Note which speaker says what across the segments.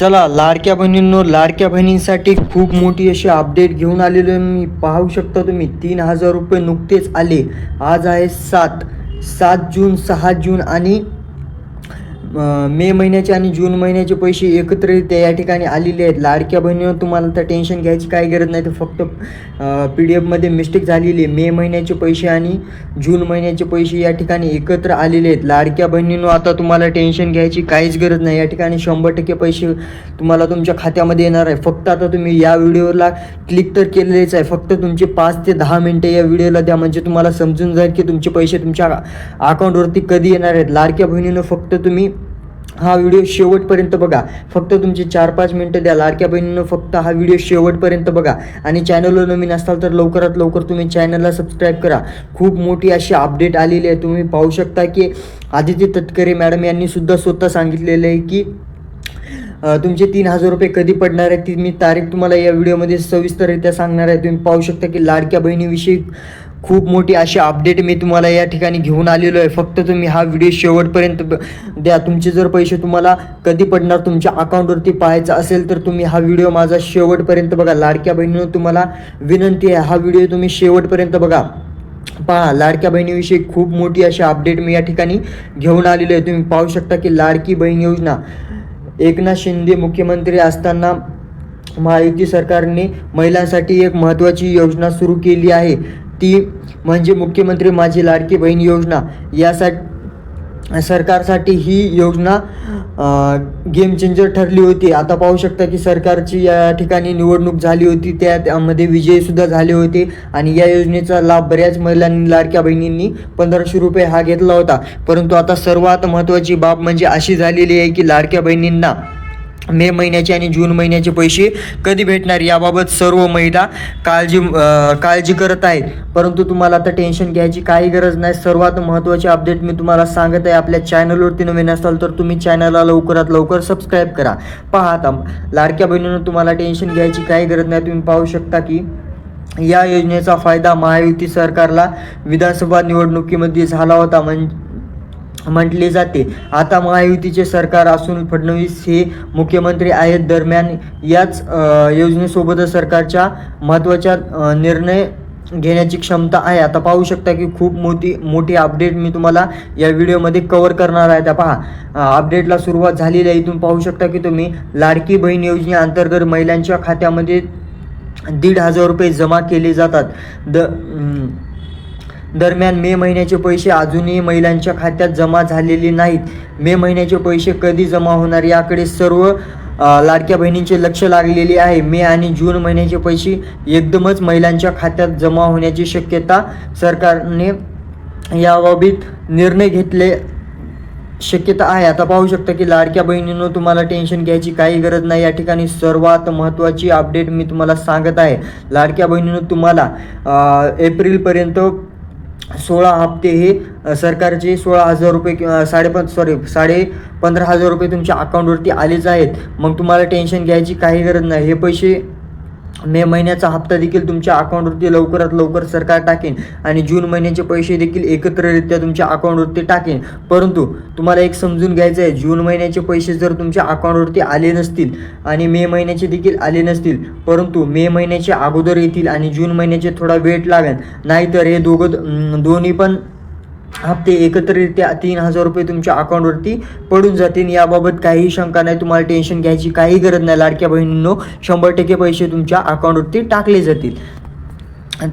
Speaker 1: चला लाडक्या बहिणींनो लाडक्या बहिणींसाठी खूप मोठी अशी अपडेट घेऊन आलेलो आहे. मी पाहू शकता तुम्ही तीन हजार रुपये नुकतेच आले. आज आहे सात सात जून सहा जून आणि मे महिन्याचे आणि जून महिन्याचे पैसे एकत्रित्या या ठिकाणी आलेले आहेत. लाडक्या बहिणीवर तुम्हाला तर टेन्शन घ्यायची काही गरज नाही. तर फक्त पी डी एफमध्ये मिस्टेक झालेली आहे. मे महिन्याचे पैसे आणि जून महिन्याचे पैसे या ठिकाणी एकत्र आलेले आहेत. लाडक्या बहिणींनो आता तुम्हाला टेन्शन घ्यायची काहीच गरज नाही. या ठिकाणी शंभर टक्के पैसे तुम्हाला तुमच्या खात्यामध्ये येणार आहे. फक्त आता तुम्ही या व्हिडिओला क्लिक तर केलेलेच आहे. फक्त तुमचे पाच ते दहा मिनटं या व्हिडिओला द्या. म्हणजे तुम्हाला समजून जाईल की तुमचे पैसे तुमच्या अकाउंटवरती कधी येणार आहेत. लाडक्या बहिणीनं फक्त तुम्ही हा व्हिडिओ शेवटपर्यंत बघा. फक्त तुमचे चार पाच मिनटं द्या. लाडक्या बहिणीनं फक्त हा व्हिडिओ शेवटपर्यंत बघा. आणि चॅनलवर नवीन असाल तर लवकरात लवकर तुम्ही चॅनलला सबस्क्राईब करा. खूप मोठी अशी अपडेट आलेली आहे. तुम्ही पाहू शकता की आदित्य तटकरे मॅडम यांनी सुद्धा स्वतः सांगितलेलं आहे की तुमचे तीन हजार रुपये कधी पडणार आहे ती मी तारीख तुम्हाला या व्हिडिओमध्ये सविस्तररित्या सांगणार आहे. तुम्ही पाहू शकता की लाडक्या बहिणीविषयी खूप मोठी अशी अपडेट मी तुम्हाला या ठिकाणी घेऊन आलेलो आहे. फक्त तुम्ही हा व्हिडिओ शेवटपर्यंत द्या. तुमचे जर पैसे तुम्हाला कधी पडणार तुमच्या अकाउंटवरती पाहायचा असेल तर तुम्ही हा व्हिडिओ माझा शेवटपर्यंत बघा. लाडक्या बहिणीनं तुम्हाला विनंती आहे हा व्हिडिओ तुम्ही शेवटपर्यंत बघा. पहा लाडक्या बहिणीविषयी खूप मोठी अशी अपडेट मी या ठिकाणी घेऊन आलेलो आहे. तुम्ही पाहू शकता की लाडकी बहीण योजना एकनाथ शिंदे मुख्यमंत्री असताना महायुती सरकारने महिलांसाठी एक महत्त्वाची योजना सुरू केली आहे. ती म्हणजे मुख्यमंत्री माझी लाडकी बहीण योजना. यासाठी सरकारसाठी ही योजना गेम चेंजर ठरली होती. आता पाहू शकता की सरकारची या ठिकाणी निवडणूक झाली होती. त्या त्यामध्ये विजयसुद्धा झाले होते. आणि या योजनेचा लाभ बऱ्याच महिलांनी लाडक्या बहिणींनी पंधराशे रुपये हा घेतला होता. परंतु आता सर्वात महत्त्वाची बाब म्हणजे अशी झालेली आहे की लाडक्या बहिणींना मे महिन्याचे आणि जून महिन्याचे पैसे कधी भेटणार याबाबत सर्व महिला काळजी काळजी करत आहेत. परंतु तुम्हाला आता टेन्शन घ्यायची काही गरज नाही. सर्वात महत्त्वाचे अपडेट मी तुम्हाला सांगत आहे. आपल्या चॅनलवरती नवीन असाल तर तुम्ही चॅनलला लवकरात लवकर सबस्क्राईब करा. पहा आता लाडक्या बहिणीनं तुम्हाला टेन्शन घ्यायची काही गरज नाही. तुम्ही पाहू शकता की या योजनेचा फायदा महायुती सरकारला विधानसभा निवडणुकीमध्ये झाला होता. म्हण म्हटले जाते. आता महायुतीचे सरकार असून फडणवीस हे मुख्यमंत्री आहेत. दरम्यान याच योजनेसोबतच सरकारच्या महत्त्वाच्या निर्णय घेण्याची क्षमता आहे. आता पाहू शकता की खूप मोठी मोठी अपडेट मी तुम्हाला या व्हिडिओमध्ये कवर करणार आहे. त्या पहा अपडेटला सुरुवात झालेली आहे. इथून पाहू शकता की तुम्ही लाडकी बहीण योजनेअंतर्गत महिलांच्या खात्यामध्ये दीड हजार रुपये जमा केले जातात. द दरम्यान मे महिन्याचे पैसे अजूनही महिलांच्या खात्यात जमा झालेले नाहीत. मे महिन्याचे पैसे कधी जमा होणार याकडे सर्व लाडक्या बहिणींचे लक्ष लागलेले आहे. मे आणि जून महिन्याचे पैसे एकदमच महिलांच्या खात्यात जमा होण्याची शक्यता सरकारने याबाबत निर्णय घेतले शक्यता आहे. आता पाहू शकता की लाडक्या बहिणीनं तुम्हाला टेन्शन घ्यायची काही गरज नाही. या ठिकाणी सर्वात महत्त्वाची अपडेट मी तुम्हाला सांगत आहे. लाडक्या बहिणीनं तुम्हाला एप्रिलपर्यंत सोळा हप्ते हे सरकारचे सोळा हजार रुपये किंवा साडेपाच सॉरी साडे पंधरा हजार रुपये तुमच्या अकाउंटवरती आलेच आहेत. मग तुम्हाला टेन्शन घ्यायची काही गरज नाही. हे पैसे मे महिन्याचा हप्ता देखील तुमच्या अकाउंटवरती लवकरात लवकर सरकार टाकेन आणि जून महिन्याचे पैसे देखील एकत्ररित्या तुमच्या अकाउंटवरती टाकेन. परंतु तुम्हाला एक समजून घ्यायचं आहे जून महिन्याचे पैसे जर तुमच्या अकाउंटवरती आले नसतील आणि मे महिन्याचे देखील आले नसतील परंतु मे महिन्याचे अगोदर येतील आणि जून महिन्याचे थोडा वेट लागेल. नाहीतर हे दोघं दोन्ही पण हप्ते एकत्ररित्या तीन हजार रुपये तुमच्या अकाउंटवरती पडून जातील. याबाबत काहीही शंका नाही तुम्हाला टेन्शन घ्यायची काही गरज नाही. लाडक्या बहिणींनो शंभर टक्के पैसे तुमच्या अकाउंटवरती टाकले जातील.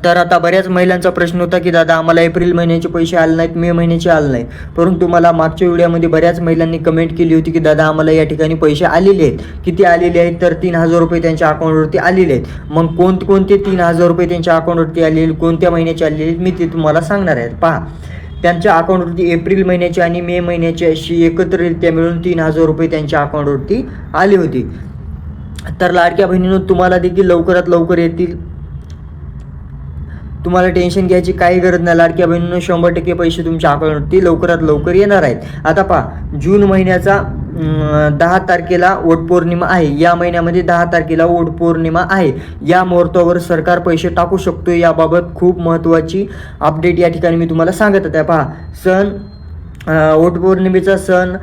Speaker 1: तर आता बऱ्याच महिलांचा प्रश्न होता की दादा आम्हाला एप्रिल महिन्याचे पैसे आले नाहीत मे महिन्याचे आले नाही परंतु मला मागच्या व्हिडिओमध्ये बऱ्याच महिलांनी कमेंट केली होती की दादा आम्हाला या ठिकाणी पैसे आलेले आहेत. किती आलेले आहेत? तर तीन हजार रुपये त्यांच्या अकाउंटवरती आलेले आहेत. मग कोणकोणते तीन हजार रुपये त्यांच्या अकाउंटवरती आलेले कोणत्या महिन्याचे आलेले आहेत? मी ते तुम्हाला सांगणार आहे. पहा. त्यांच्या अकाउंटवरती एप्रिल महिन्याचे आणि मे महिन्याचे अशी एकत्ररित्या मिळून तीन हजार रुपये त्यांच्या अकाउंटवरती आले होते. तर लाडक्या बहिणीनं तुम्हाला देखील लवकरात लवकर येतील. तुम्हाला टेन्शन घ्यायची काही गरज नाही. लाडक्या बहिणीनं शंभर टक्के पैसे तुमच्या अकाउंटवरती लवकरात लवकर येणार आहेत. आता पहा जून महिन्याचा दहा तारखेला वटपौर्णिमा आहे. या महिन्यामध्ये दहा तारखेला वटपौर्णिमा आहे. या मुहूर्तावर सरकार पैसे टाकू शकतो याबाबत खूप महत्त्वाची अपडेट या ठिकाणी मी तुम्हाला सांगत होत्या पहा सण वटपौर्णिमेचा सण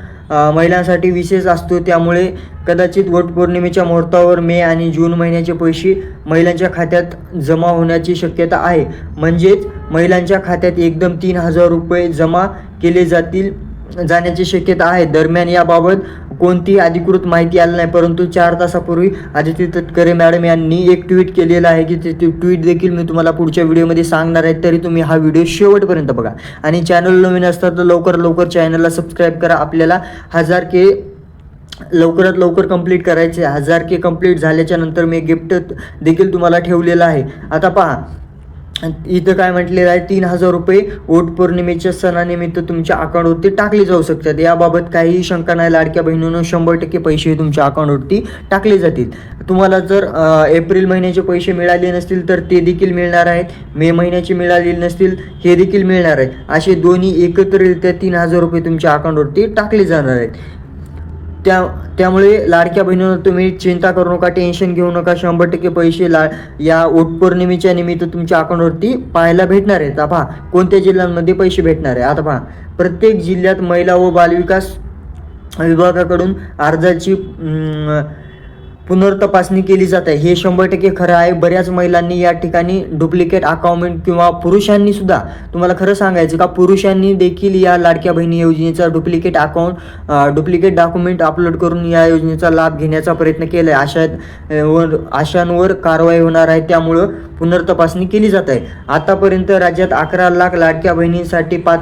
Speaker 1: महिलांसाठी विशेष असतो. त्यामुळे कदाचित वटपौर्णिमेच्या मुहूर्तावर मे आणि जून महिन्याचे पैसे महिलांच्या खात्यात जमा होण्याची शक्यता आहे. म्हणजेच महिलांच्या खात्यात एकदम तीन हजार रुपये जमा केले जातील. जाण्याची शक्यता आहे. दरम्यान याबाबत कोणती अधिकृत माहिती आली नाही परंतु चार तासापूर्वी आदित्य तटकरे मॅडम यांनी एक ट्विट केलेलं आहे की ते ट्विट देखील मी तुम्हाला पुढच्या व्हिडिओमध्ये सांगणार आहे तरी तुम्ही हा व्हिडिओ शेवटपर्यंत बघा. आणि चॅनल नवीन असतात तर लवकर लवकर चॅनलला सबस्क्राईब करा. आपल्याला हजार के लवकरात लवकर कंप्लीट करायचे हजार के कंप्लीट झाल्याच्यानंतर मी गिफ्ट देखील तुम्हाला ठेवलेलं आहे. आता पहा इथं काय म्हटलेलं आहे तीन हजार रुपये वोट पौर्णिमेच्या सणानिमित्त तुमच्या अकाउंटवरती टाकले जाऊ शकतात. याबाबत काहीही शंका नाही लाडक्या बहिणीनं शंभर टक्के पैसे तुमच्या अकाउंटवरती टाकले जातील. तुम्हाला जर एप्रिल महिन्याचे पैसे मिळाले नसतील तर ते देखील मिळणार आहेत. मे महिन्याचे मिळाले नसतील हे देखील मिळणार आहेत. असे दोन्ही एकत्ररित्या तीन हजार रुपये तुमच्या अकाउंटवरती टाकले जाणार आहेत. त्या त्यामुळे लाडक्या बहिणीनं तुम्ही चिंता करू नका टेन्शन घेऊ नका. शंभर टक्के पैसे ला या वोटपौर्णिमेच्या निमित्त तुमच्या अकाउंटवरती पाहायला भेटणार आहेत. आता पहा कोणत्या जिल्ह्यांमध्ये पैसे भेटणार आहे आता पहा प्रत्येक जिल्ह्यात महिला व बालविकास विभागाकडून अर्जाची पुनर्तपासणी केली जात. आहे हे शंभर टक्के खरं आहे. बऱ्याच महिलांनी या ठिकाणी डुप्लिकेट अकाउंट किंवा पुरुषांनी सुद्धा तुम्हाला खरं सांगायचं का पुरुषांनी देखील या लाडक्या बहिणी योजनेचा duplicate account duplicate document upload करून या योजनेचा लाभ घेण्याचा प्रयत्न केला आहे अशा वर अशांवर कारवाई होणार आहे. त्यामुळं पुनर्तपासणी केली जात आहे. आतापर्यंत राज्यात अकरा लाख लाडक्या बहिणींसाठी पाच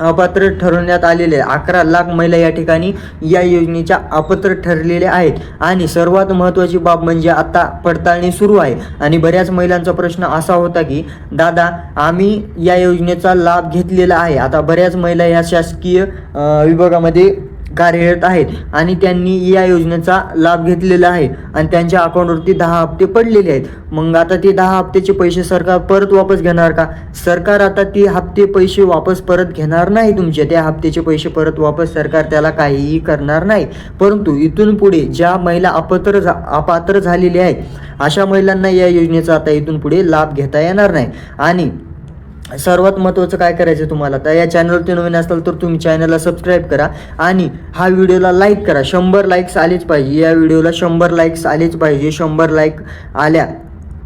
Speaker 1: अपात्र ठरवण्यात आलेले अकरा लाख महिला या ठिकाणी या योजनेच्या अपात्र ठरलेल्या आहेत. आणि सर्वात महत्त्वाची बाब म्हणजे आता पडताळणी सुरू आहे. आणि बऱ्याच महिलांचा प्रश्न असा होता की दादा आम्ही या योजनेचा लाभ घेतलेला आहे. आता बऱ्याच महिला या शासकीय विभागामध्ये कार्यरत आहेत आणि त्यांनी या योजनेचा लाभ घेतलेला आहे आणि त्यांच्या अकाउंटवरती दहा हप्ते पडलेले आहेत. मग आता ते दहा हप्त्याचे पैसे सरकार परत वापस घेणार का? सरकार आता ते हप्ते पैसे वापस परत घेणार नाही तुमचे. त्या हप्त्याचे पैसे परत वापस सरकार त्याला काहीही करणार नाही. परंतु इथून पुढे ज्या महिला अपात्र झा अपात्र झालेल्या आहेत अशा महिलांना या योजनेचा आता इथून पुढे लाभ घेता येणार नाही. आणि सर्वात महत्त्वाचं काय करायचं तुम्हाला? तर या चॅनलवरती नवीन असाल तर तुम्ही चॅनलला सबस्क्राईब करा आणि हा व्हिडिओला लाईक करा. शंभर लाईक्स आलेच पाहिजे. या व्हिडिओला शंभर लाईक्स आलेच पाहिजे. शंभर लाईक आल्या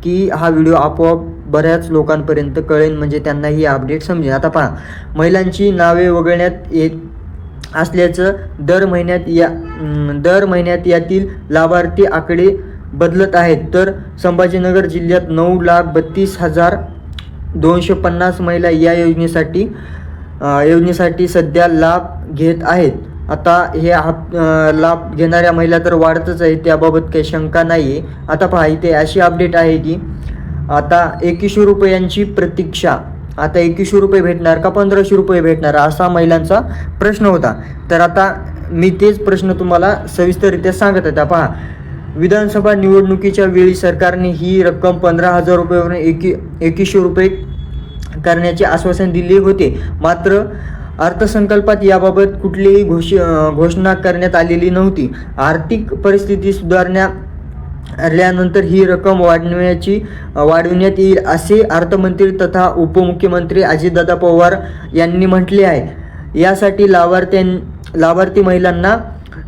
Speaker 1: की हा व्हिडिओ आपोआप बऱ्याच लोकांपर्यंत कळेल म्हणजे त्यांना ही अपडेट समजेल. आता पहा महिलांची नावे वगळण्यात येत असल्याचं दर महिन्यात या दर महिन्यात यातील लाभार्थी आकडे बदलत आहेत. तर संभाजीनगर जिल्ह्यात नऊ लाख बत्तीस हजार दोनशे पन्नास महिला या योजनेसाठी योजनेसाठी सध्या लाभ घेत आहेत. आता हे हप लाभ घेणाऱ्या महिला तर वाढतच आहेत त्याबाबत काही शंका नाही आहे आता पहा इथे अशी अपडेट आहे की आता एकवीसशे रुपयांची प्रतीक्षा आता एकवीसशे रुपये भेटणार का पंधराशे रुपये भेटणार असा महिलांचा प्रश्न होता. तर आता मी तेच प्रश्न तुम्हाला सविस्तररित्या सांगत आहे. पहा विधानसभा निवडणुकीच्या वेळी सरकारने ही रक्कम पंधरा हजार रुपयावरून एकी एकवीसशे रुपये करण्याचे आश्वासन दिले होते. मात्र अर्थसंकल्पात याबाबत कुठलीही घोष घोषणा करण्यात आलेली नव्हती. आर्थिक परिस्थिती सुधारण्या आल्यानंतर ही रक्कम वाढवण्याची वाढविण्यात येईल असे अर्थमंत्री तथा उपमुख्यमंत्री अजितदादा पवार यांनी म्हटले आहे. यासाठी लाभार्थ्यां लाभार्थी महिलांना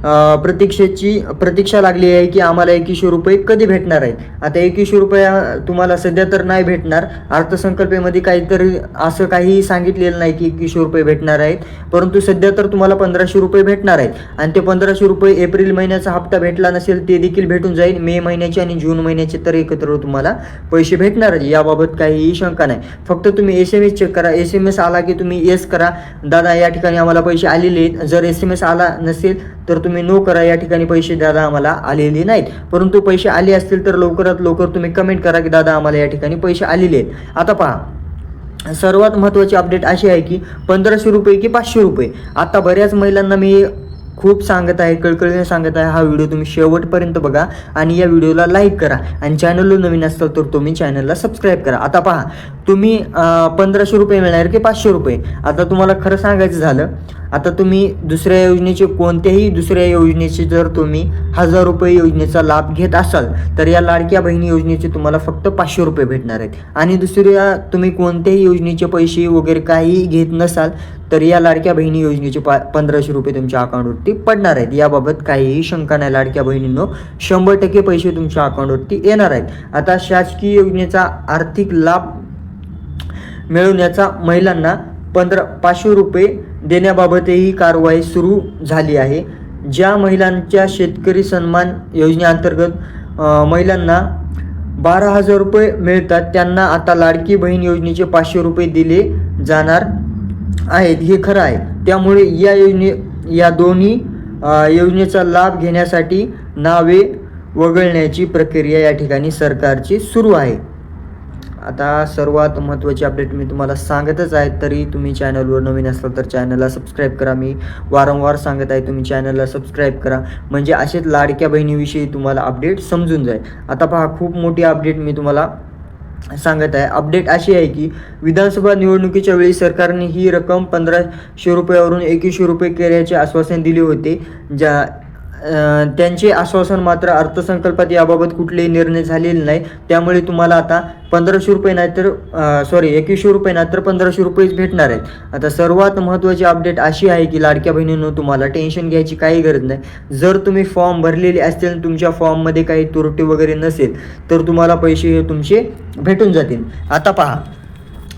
Speaker 1: प्रतीक्षेची प्रतीक्षा लागली आहे की आम्हाला एकवीसशे रुपये कधी भेटणार आहेत? आता एकवीसशे रुपये तुम्हाला सध्या तर नाही भेटणार. अर्थसंकल्पेमध्ये काहीतरी असं काही सांगितलेलं नाही की एकवीसशे रुपये भेटणार आहेत. परंतु सध्या तर तुम्हाला पंधराशे रुपये भेटणार आहेत. आणि ते पंधराशे रुपये एप्रिल महिन्याचा हप्ता भेटला नसेल ते देखील भेटून जाईल. मे महिन्याचे आणि जून महिन्याचे तर एकत्र तुम्हाला पैसे भेटणार याबाबत काहीही शंका नाही. फक्त तुम्ही एस एम एस चेक करा. एस एम एस आला की तुम्ही येस करा. दादा या ठिकाणी आम्हाला पैसे आलेले आहेत. जर एस एम एस आला नसेल तर तुम्ही तुम्ही नो करा या ठिकाणी पैसे दादा आम्हाला आलेले नाहीत. परंतु पैसे आले असतील तर लवकरात लवकर तुम्ही कमेंट करा की दादा आम्हाला या ठिकाणी पैसे आलेले आहेत. आता पहा सर्वात महत्त्वाची अपडेट अशी आहे की पंधराशे रुपये की पाचशे रुपये. आता बऱ्याच महिलांना मी खूप सांगत आहे कळकळीने सांगत आहे हा व्हिडिओ तुम्ही शेवटपर्यंत बघा आणि या व्हिडिओला लाईक करा. आणि चॅनलला नवीन असाल तर तुम्ही चॅनलला सबस्क्राईब करा. आता पहा तुम्ही पंधराशे रुपये मिळणार की पाचशे रुपये? आता तुम्हाला खरं सांगायचं झालं आता तुम्ही दुसऱ्या योजनेचे कोणत्याही दुसऱ्या योजनेचे जर तुम्ही हजार रुपये योजनेचा लाभ घेत असाल तर या लाडक्या बहिणी योजनेचे तुम्हाला फक्त पाचशे रुपये भेटणार आहेत. आणि दुसऱ्या तुम्ही कोणत्याही योजनेचे पैसे वगैरे काही घेत नसाल तर या लाडक्या बहिणी योजनेचे पा पंधराशे रुपये तुमच्या अकाउंटवरती पडणार आहेत. याबाबत काहीही शंका नाही लाडक्या बहिणींनो. शंभर टक्के पैसे तुमच्या अकाउंटवरती येणार आहेत. आता शासकीय योजनेचा आर्थिक लाभ मिळवण्याचा महिलांना पंधरा पाचशे रुपये देण्याबाबतही कारवाई सुरू झाली आहे. ज्या महिलांच्या शेतकरी सन्मान योजनेअंतर्गत महिलांना बारा हजार रुपये मिळतात त्यांना आता लाडकी बहीण योजनेचे पाचशे रुपये दिले जाणार आहेत. हे खरं आहे. त्यामुळे या योजने या दोन्ही योजनेचा लाभ घेण्यासाठी नावे वगळण्याची प्रक्रिया या ठिकाणी सरकारची सुरू आहे. आता सर्वात महत्त्वाची अपडेट मी तुम्हाला सांगतच आहे तरी तुम्ही चॅनलवर नवीन असाल तर चॅनलला सबस्क्राईब करा. मी वारंवार सांगत आहे तुम्ही चॅनलला सबस्क्राईब करा. म्हणजे असेच लाडक्या बहिणीविषयी तुम्हाला अपडेट समजून जाईल. आता पहा खूप मोठी अपडेट मी तुम्हाला सांगत आहे. अपडेट अशी आहे की विधानसभा निवडणुकीच्या वेळी सरकारने ही रक्कम पंधराशे रुपयावरून एकवीसशे रुपये केल्याचे आश्वासन दिले होते. ज्या त्यांचे आश्वासन मात्र अर्थसंकल्पात याबाबत कुठलेही निर्णय झालेले नाही. त्यामुळे तुम्हाला आता पंधराशे रुपये नाही तर सॉरी एकवीसशे रुपये नाही तर पंधराशे रुपयेच भेटणार आहेत. आता सर्वात महत्त्वाची अपडेट अशी आहे की लाडक्या बहिणींनो तुम्हाला टेन्शन घ्यायची काही गरज नाही. जर तुम्ही फॉर्म भरलेले असतील तुमच्या फॉर्ममध्ये काही तुरटी वगैरे नसेल तर तुम्हाला पैसे हे तुमचे भेटून जातील. आता पहा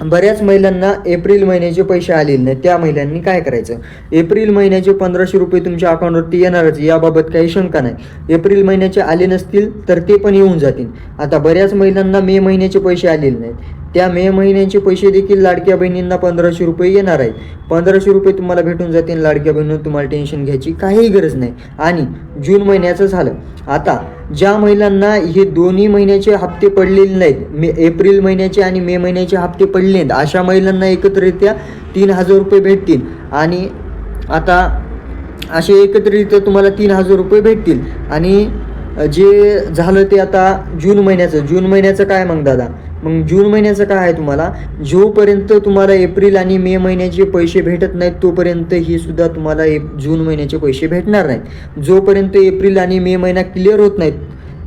Speaker 1: बऱ्याच महिलांना एप्रिल महिन्याचे पैसे आलेले नाही त्या महिलांनी काय करायचं? एप्रिल महिन्याचे पंधराशे रुपये तुमच्या अकाउंटवरती येणारच. याबाबत काही शंका नाही. एप्रिल महिन्याचे आले नसतील तर ते पण येऊन जातील. आता बऱ्याच महिलांना मे महिन्याचे पैसे आलेले नाहीत. त्या मे महिन्याचे पैसे देखील लाडक्या बहिणींना पंधराशे रुपये येणार आहेत पंधराशे रुपये तुम्हाला भेटून जातील लाडक्या बहिणींना तुम्हाला टेन्शन घ्यायची काहीही गरज नाही. आणि जून महिन्याचं झालं. आता ज्या महिलांना हे दोन्ही महिन्याचे हप्ते पडलेले नाहीत मे एप्रिल महिन्याचे आणि मे महिन्याचे हप्ते पडले नाहीत अशा महिलांना एकत्रित्या तीन हजार रुपये भेटतील. आणि आता असे एकत्रित तुम्हाला तीन हजार रुपये भेटतील. आणि जे झालं ते आता जून महिन्याचं. जून महिन्याचं काय मग दादा? मग जून महिन्याचं काय आहे तुम्हाला? जोपर्यंत तुम्हाला एप्रिल आणि मे महिन्याचे पैसे भेटत नाहीत तोपर्यंत ही सुद्धा तुम्हाला एप जून महिन्याचे पैसे भेटणार नाहीत. जोपर्यंत एप्रिल आणि मे महिना क्लिअर होत नाहीत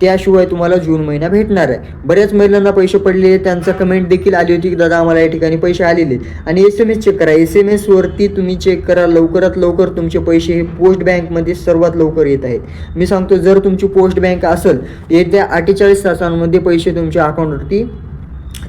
Speaker 1: त्याशिवाय तुम्हाला जून महिना भेटणार आहे. बऱ्याच महिलांना पैसे पडले त्यांचा कमेंट देखील आली होती की दादा आम्हाला या ठिकाणी पैसे आलेले आहेत. आणि एस एम एस चेक करा. एस एम एसवरती तुम्ही चेक करा. लवकरात लवकर तुमचे पैसे हे पोस्ट बँकमध्ये सर्वात लवकर येत आहेत. मी सांगतो जर तुमची पोस्ट बँक असेल येत्या अठ्ठेचाळीस तासांमध्ये पैसे तुमच्या अकाउंटवरती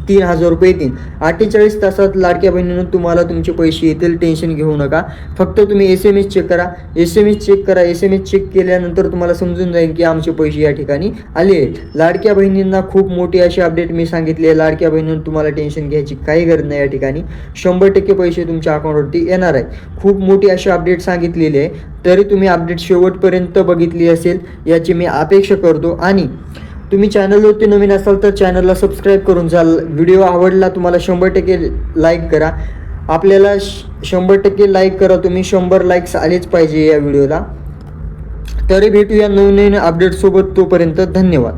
Speaker 1: तीन हजार रुपये येतील. अठ्ठेचाळीस तासात लाडक्या बहिणीनं तुम्हाला तुमचे पैसे येतील. टेन्शन घेऊ नका. फक्त तुम्ही एस एम एस चेक करा. एस एम एस चेक करा. एस एम एस चेक केल्यानंतर तुम्हाला समजून जाईल की आमचे पैसे या ठिकाणी आले. लाडक्या बहिणींना खूप मोठी अशी अपडेट मी सांगितली आहे. लाडक्या बहिणींना तुम्हाला टेन्शन घ्यायची काही गरज नाही या ठिकाणी. शंभर टक्के पैसे तुमच्या अकाउंटवरती येणार आहे खूप मोठी अशी अपडेट सांगितलेली आहे. तरी तुम्ही अपडेट शेवटपर्यंत बघितली असेल याची मी अपेक्षा करतो. आणि तुम्ही चॅनलवरती नवीन असाल तर चॅनलला सबस्क्राईब करून जाल. व्हिडिओ आवडला तुम्हाला शंभर टक्के लाईक करा. आपल्याला श- शंभर टक्के लाईक करा तुम्ही. शंभर लाईक्स आलेच पाहिजे या व्हिडिओला तरी भेटूया नवीन नवीन अपडेटसोबत तोपर्यंत धन्यवाद.